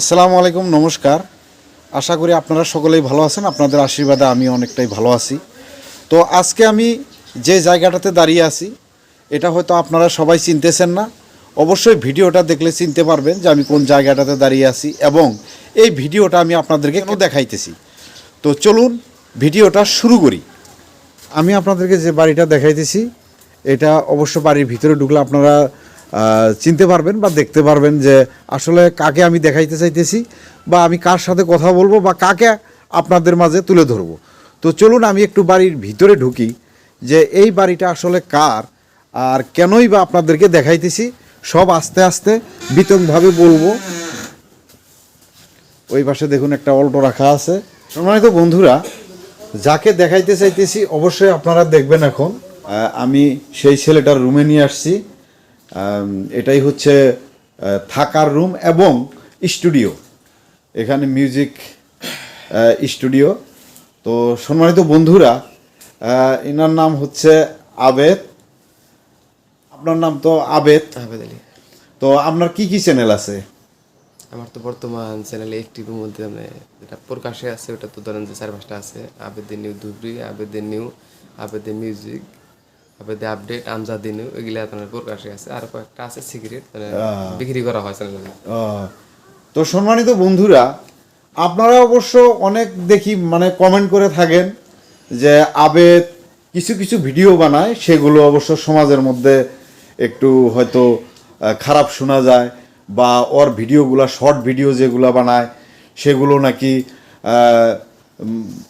আসসালামু আলাইকুম, নমস্কার। আশা করি আপনারা সকলেই ভালো আছেন, আপনাদের আশীর্বাদে আমি অনেকটাই ভালো আছি। তো আজকে আমি যে জায়গাটাতে দাঁড়িয়ে আছি, এটা হয়তো আপনারা সবাই চিনতেছেন না। অবশ্যই ভিডিওটা দেখলে চিনতে পারবেন যে আমি কোন জায়গাটাতে দাঁড়িয়ে আছি এবং এই ভিডিওটা আমি আপনাদেরকে কেন দেখাইতেছি। তো চলুন ভিডিওটা শুরু করি। আমি আপনাদেরকে যে বাড়িটা দেখাইতেছি, এটা অবশ্য বাড়ির ভিতরে ঢুকলে আপনারা চিনতে পারবেন বা দেখতে পারবেন যে আসলে কাকে আমি দেখাইতে চাইতেছি বা আমি কার সাথে কথা বলব বা কাকে আপনাদের মাঝে তুলে ধরবো। তো চলুন আমি একটু বাড়ির ভিতরে ঢুকি যে এই বাড়িটা আসলে কার আর কেনই বা আপনাদেরকে দেখাইতেছি। সব আস্তে আস্তে বিতংভাবে বলব। ওই পাশে দেখুন একটা অল্টো রাখা আছে। সম্মানিত বন্ধুরা, যাকে দেখাইতে চাইতেছি অবশ্যই আপনারা দেখবেন এখন। আমি সেই ছেলেটার রুমে নিয়ে আসছি। এটাই হচ্ছে থাকার রুম এবং স্টুডিও। এখানে মিউজিক স্টুডিও। তো সম্মানিত বন্ধুরা এনার নাম হচ্ছে আবেদ। আপনার নাম তো আবেদ। আবেদ আলী। তো আপনার কি কি চ্যানেল আছে? আমার তো বর্তমান চ্যানেলে একটির মধ্যে মানে যেটা প্রকাশে আছে ওটা তো ধরেন যে চার পাঁচটা আছে। আবেদের নিউ ধুবড়ি আবেদের নিউ আবেদের মিউজিক আপডেট আমজাদি নিউ এগুলা আপনার প্রকাশে আছে। আর কয়েকটা আছে সিগারেট মানে বিক্রি করা হয় চ্যানেলে তো সম্মানিত বন্ধুরা আপনারা অবশ্য অনেক দেখি মানে কমেন্ট করে থাকেন যে আবেদ কিছু কিছু ভিডিও বানায় সেগুলো অবশ্য সমাজের মধ্যে একটু হয়তো খারাপ শোনা যায় বা ওর ভিডিওগুলো শর্ট ভিডিও যেগুলো বানায় সেগুলো নাকি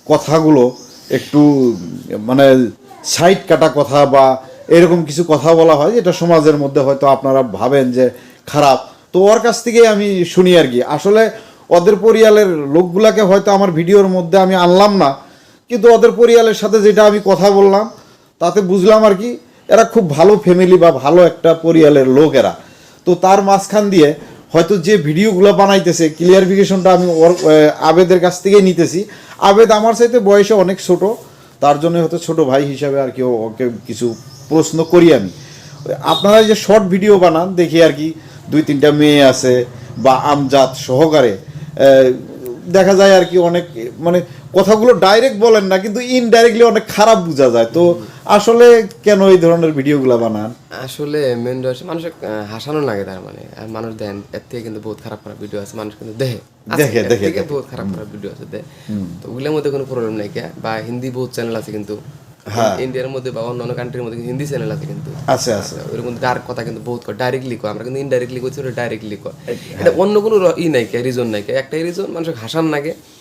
কথাগুলো একটু মানে সাইড কাটা কথা বা এরকম কিছু কথা বলা হয় যেটা সমাজের মধ্যে হয়তো আপনারা ভাবেন যে খারাপ। তো ওর কাছ থেকেই আমি শুনি আর কি। আসলে ওদের পরিয়ালের লোকগুলাকে হয়তো আমার ভিডিওর মধ্যে আমি আনলাম না, কিন্তু ওদের পরিয়ালের সাথে যেটা আমি কথা বললাম, তাতে বুঝলাম আর কি, এরা খুব ভালো ফ্যামিলি বা ভালো একটা পরিয়ালের লোক এরা। তো তার মাঝখান দিয়ে হয়তো যে ভিডিওগুলো বানাইতেছে ক্লিয়ারিফিকেশনটা আমি ওর আবেদের কাছ থেকেই নিতেছি। আবেদ আমার চাইতে বয়সে অনেক ছোট তার জন্য হয়তো ছোট ভাই হিসাবে আর কি ওকে কিছু প্রশ্ন করি আমি। আপনারা যে শর্ট ভিডিও বানান, দেখি আর কি দুই তিনটা মেয়ে আছে বা আমজাত সহকারে দেখা যায় আর কি অনেক মানে কথাগুলো ডাইরেক্ট বলেন না, কিন্তু ইনডাইরেক্টলি অনেক খারাপ বোঝা যায়। তো আসলে কেন এই ধরনের ভিডিওগুলো বানান? আসলে মেন রয়েছে মানুষের হাসানো লাগে তার মানে। আর মানুষ দেন এর থেকে কিন্তু বহুত খারাপ খারাপ ভিডিও আছে মানুষ কিন্তু দেখে। দেখে, দেখে, বহুত খারাপ খারাপ ভিডিও আছে দেখ। তো ওগুলোর মধ্যে কোনো প্রবলেম নাই কে? বা হিন্দি বহুত চ্যানেল আছে কিন্তু। ইন্ডিয়ার মধ্যে বা অন্য অন্য কান্ট্রির মধ্যে হিন্দি চ্যানেল আছে কিন্তু। আছে আছে। ওরকম ডার কথা কিন্তু বহুত কয় ডাইরেক্টলি কয়। আমরা কিন্তু ইনডাইরেক্টলি করছি ওটা ডাইরেক্টলি কয়। এটা অন্য কোনো ই নাই কে রিজন নাই কে। একটাই রিজন মানুষের হাসান লাগে। হ্যাঁ হ্যাঁ, হ্যাঁ।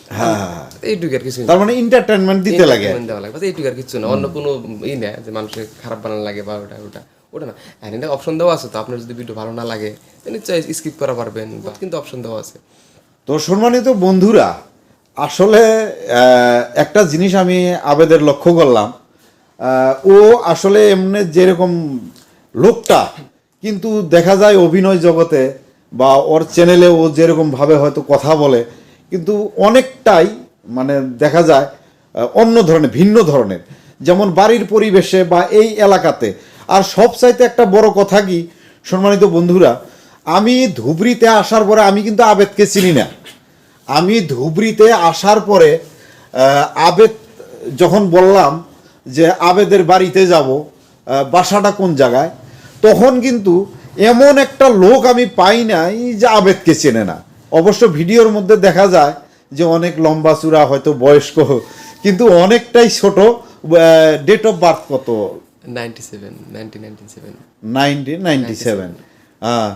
এইটুকু আর কিছু তার মানে এন্টারটেনমেন্ট দিতে লাগে। দেওয়া লাগে। এইটুকু আর কিছু না। অন্য কোনো ই নেই যে খারাপ বানানো লাগে বা ওটা ওটা ওটা না। হ্যাঁ এটা অপশন দেওয়া আছে তো। আপনার যদি ভিডিও ভালো না লাগে নিশ্চয়ই স্কিপ করা পারবেন। কিন্তু অপশন দেওয়া আছে। তো সম্মানিত বন্ধুরা আসলে আহ, একটা জিনিস আমি আবেদের লক্ষ্য করলাম। ও আসলে এমনি যেরকম লোকটা কিন্তু দেখা যায় অভিনয় জগতে বা ওর চ্যানেলে ও যেরকম ভাবে হয়তো কথা বলে কিন্তু অনেকটাই মানে দেখা যায় অন্য ধরনের, ভিন্ন ধরনের। যেমন বাড়ির পরিবেশে বা এই এলাকাতে। আর সবচাইতে একটা বড় কথা কি, সম্মানিত বন্ধুরা, আমি ধুবড়িতে আসার পরে আমি কিন্তু আবেদকে চিনি না। আমি ধুবড়িতে আসার পরে আবেদ, যখন বললাম যে আবেদের বাড়িতে যাব বাসাটা কোন জায়গায়, তখন কিন্তু এমন একটা লোক আমি পাই নাই যে আবেদকে চেনে না। অবশ্য ভিডিওর মধ্যে দেখা যায় যে অনেক লম্বা চূড়া হয়তো বয়স্ক কিন্তু অনেকটাই ছোট ডেট অফ বার্থ কত? হ্যাঁ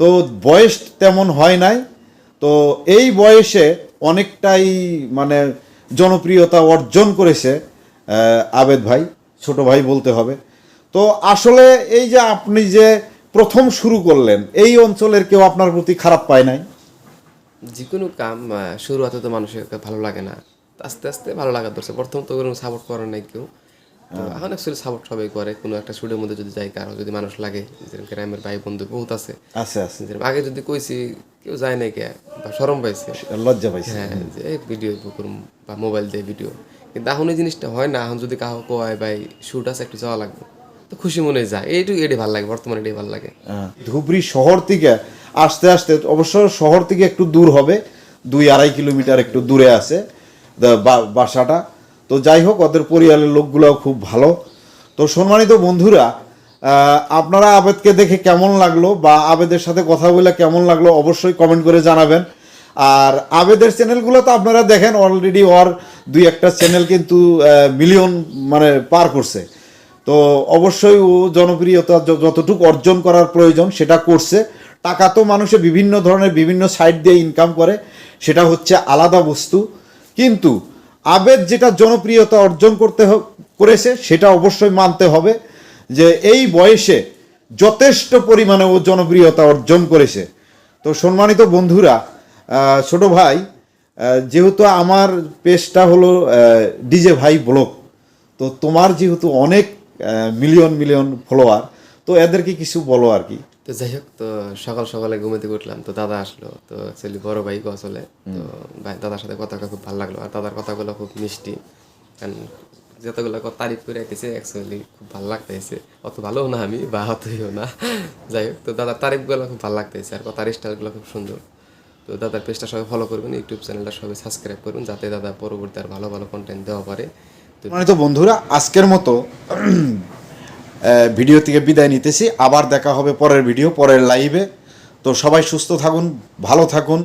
তো বয়স তেমন হয় নাই। তো এই বয়সে অনেকটাই মানে জনপ্রিয়তা অর্জন করেছে আবেদ ভাই ছোট ভাই বলতে হবে। তো আসলে এই যে আপনি যে প্রথম শুরু করলেন এই অঞ্চলের কেউ আপনার প্রতি খারাপ পায় নাই? যে কোনো কাম আহ, শুরুতে তো মানুষের ভালো লাগে না। আস্তে আস্তে ভালো লাগা ধরছে প্রথম তো ওরকম সাপোর্ট করে নাই কেউ। তো এখন অ্যাকচুয়ালি সাপোর্ট সবাই করে। কোনো একটা শুটের মধ্যে যদি যাই কারও যদি মানুষ লাগে যেরকম গ্রামের ভাই বন্ধু বহুত আছে। আছে আছে। যেরকম আগে যদি কইছি কেউ যায় নাই কে? বা সরম পাইছে। লজ্জা পাইছে। হ্যাঁ যে এই ভিডিও করুম বা মোবাইল দিয়ে ভিডিও কিন্তু এখন এই জিনিসটা হয় না। এখন যদি কাহো কয় ভাই শুট আছে একটু যাওয়া লাগবে। তো খুশি মনে যায়। এইটুকু এটাই ভালো লাগে বর্তমানে এটাই ভালো লাগে। হ্যাঁ, ধুবড়ি শহর থেকে আসতে আসতে অবশ্য শহর থেকে একটু দূর হবে, দুই আড়াই কিলোমিটার একটু দূরে আছে বাসাটা। তো যাই হোক, ওদের পরিবারের লোকগুলোও খুব ভালো। তো সম্মানিত বন্ধুরা আপনারা আবেদকে দেখে কেমন লাগল বা আবেদের সাথে কথা বলে কেমন লাগল অবশ্যই কমেন্ট করে জানাবেন। আর আবেদের চ্যানেলগুলো তো আপনারা দেখেন অলরেডি ওর দুই একটা চ্যানেল কিন্তু মিলিয়ন মানে পার করছে। তো অবশ্যই ও জনপ্রিয়তা যতটুকু অর্জন করার প্রয়োজন সেটা করছে। টাকা তো মানুষে বিভিন্ন ধরনের বিভিন্ন সাইড দিয়ে ইনকাম করে, সেটা হচ্ছে আলাদা বস্তু। কিন্তু আবেদ যেটা জনপ্রিয়তা অর্জন করতে করেছে, সেটা অবশ্যই মানতে হবে যে এই বয়সে যথেষ্ট পরিমাণে ও জনপ্রিয়তা অর্জন করেছে। তো সম্মানিত বন্ধুরা ছোট ভাই যেহেতু আমার পেজটা হলো ডিজে ভাই ব্লগ, তো তোমার যেহেতু অনেক মিলিয়ন মিলিয়ন ফলোয়ার তো এদেরকে কিছু বলো আর কি। তো যাই হোক তো সকাল সকালে ঘুমে থেকে উঠলাম তো দাদা আসলো তো অ্যাকচুয়ালি বড় ভাই গছলে তো ভাই দাদার সাথে কথা খুব ভালো লাগল আর দাদার কথাগুলো খুব মিষ্টি কারণ যতগুলো কথা তারিফ করে রেখেছে অ্যাকচুয়ালি খুব ভালো লাগতেছে। অত ভালোও না আমি বা অতইও না। যাই হোক তো দাদার তারিফগুলো খুব ভালো লাগতেছে আর কথার স্টাইলগুলো খুব সুন্দর। তো দাদার পেজটা সবাই ফলো করবেন ইউটিউব চ্যানেলটা সবাই সাবস্ক্রাইব করবেন যাতে দাদা পরবর্তী আর ভালো ভালো কন্টেন্ট দেওয়া পারে। তো সম্মানিত বন্ধুরা আজকের মতো ভিডিও থেকে বিদায় নিতেছি। আবার দেখা হবে পরের ভিডিও, পরের লাইভে তো সবাই সুস্থ থাকুন, ভালো থাকুন।